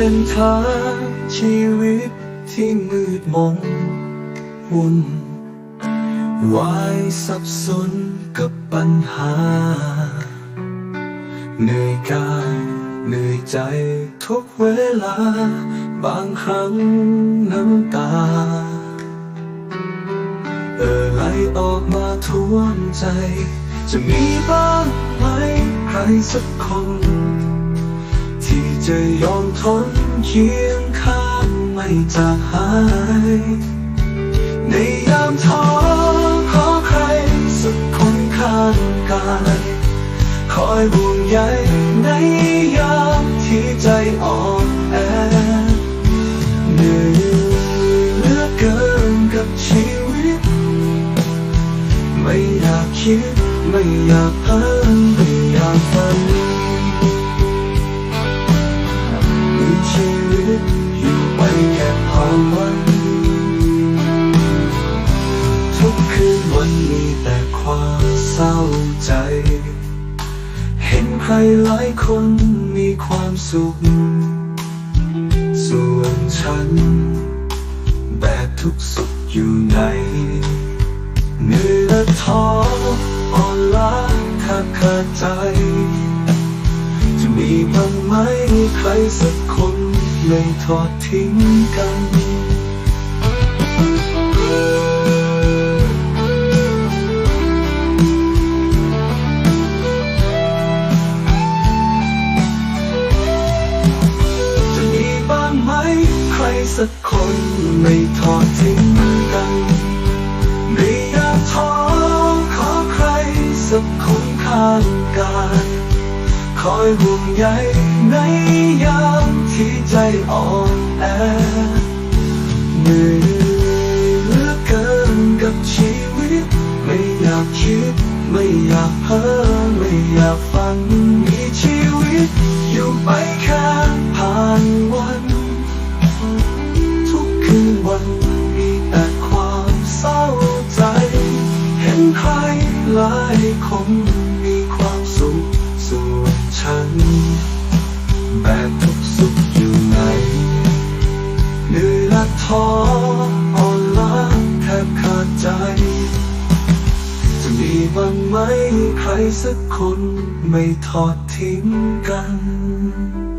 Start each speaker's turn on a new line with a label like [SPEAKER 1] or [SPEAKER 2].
[SPEAKER 1] ทางชีวิตที่มืดมนวุ่นวายสับสนกับปัญหา เหนื่อยกายเหนื่อยใจทุกเวลา บางครั้งน้ำตา เออไหลออกมาท่วมใจ จะมีบ้างไหมใครสักคน จะยอมทนเคียงข้างไม่จากหาย ในยามท้อขอใครสักคนข้างกายคอยห่วงใยในยามที่ใจอ่อนแอเหนื่อยเหลือเกินกับชีวิต ไม่อยากคิดไม่อยากเพ้อ วันมีแต่ความเศร้าใจ เห็นใครหลายคนมีความสุข ส่วนฉัน แบกทุกสุขอยู่ในเหนื่อยและท้ออ่อนล้าแทบขาดใจ จะมีบ้างไหมใครสักคนไม่ทอดทิ้งกัน รสักคนไม่ทอดทิ้งกันไม่อยากท้อขอใครสักคนข้างกายคอยห่วงใยในยามที่ใจอ่อนแอเหนื่อยเหลือเกินกับชีวิต ไม่อยากคิด ไม่อยากเพ้อไม่อยากฝันมีชีวิตอยู่ไปายคนมีความสุขส่วนฉัน แบกทุกสุขอยู่ในเหนื่อยและท้ออ่อนล้าแทบขาดใจ จะมีบ้างไหมใครสักคนไม่ทอดทิ้งกัน